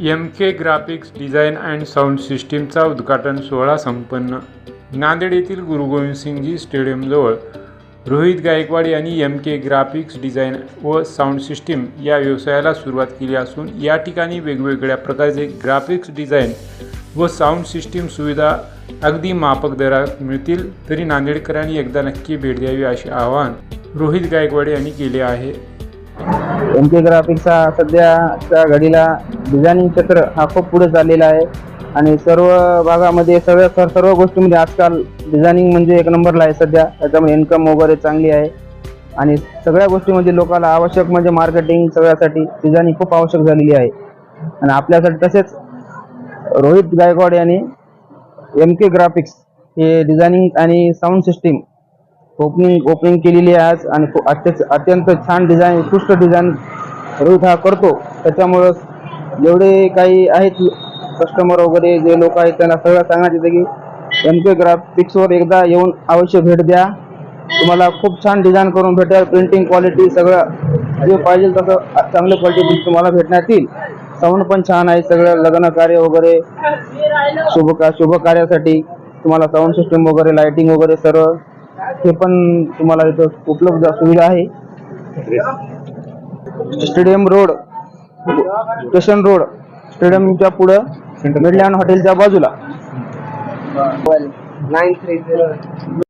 M K graphics design and sound सिस्टीमचा उद्घाटन सोहळा संपन्न. नांदेड येथील गुरु गोविंदसिंगजी स्टेडियमजवळ रोहित गायकवाड यांनी एम के ग्राफिक्स डिझाईन व साऊंड सिस्टीम या व्यवसायाला सुरुवात केली असून या ठिकाणी वेगवेगळ्या प्रकारचे ग्राफिक्स डिझाईन व साऊंड सिस्टीम सुविधा अगदी मापक दरात मिळतील तरी नांदेडकरांनी एकदा नक्की भेट द्यावी असे आवाहन रोहित गायकवाड यांनी केले आहे. एम के ग्राफिक्सचा सध्याच्या घडीला डिझायनिंग क्षेत्र हा खूप पुढे चाललेला आहे. आणि सर्व भागामध्ये सर्व सर सर्व गोष्टीमध्ये आजकाल डिझायनिंग म्हणजे एक नंबरला आहे सध्या. त्याच्यामुळे इन्कम वगैरे चांगली आहे. आणि सगळ्या गोष्टीमध्ये लोकांना आवश्यक म्हणजे मार्केटिंग सगळ्यासाठी डिझायनिंग खूप आवश्यक झालेली आहे. आणि आपल्यासाठी तसेच रोहित गायकवाड यांनी एम के ग्राफिक्स हे डिझायनिंग आणि साऊंड सिस्टीम ओपनिंग ओपनिंग केलेली आहे आज आणि खूप अत्यंत अत्यंत छान डिझाईन उत्कृष्ट डिझाईन रोहित हा करतो. त्याच्यामुळं जेवढे काही आहेत कस्टमर वगैरे जे लोक आहेत त्यांना सगळं सांगायचं की एम के ग्राफिक्सवर एकदा येऊन अवश्य भेट द्या. तुम्हाला खूप छान डिझाईन करून भेटेल प्रिंटिंग क्वालिटी सगळं जे पाहिजे तसं चांगल्या क्वालिटी तुम्हाला भेटण्यात येईल. साऊंड पण छान आहे सगळं लग्न कार्य वगैरे शुभ का शुभ कार्यासाठी तुम्हाला साऊंड सिस्टम वगैरे लायटिंग वगैरे सर्व हे पण तुम्हाला इथं उपलब्ध सुविधा आहे. स्टेडियम रोड स्टेशन रोड स्टेडियमच्या पुढं मिडलँड हॉटेलच्या बाजूला. Nine three zero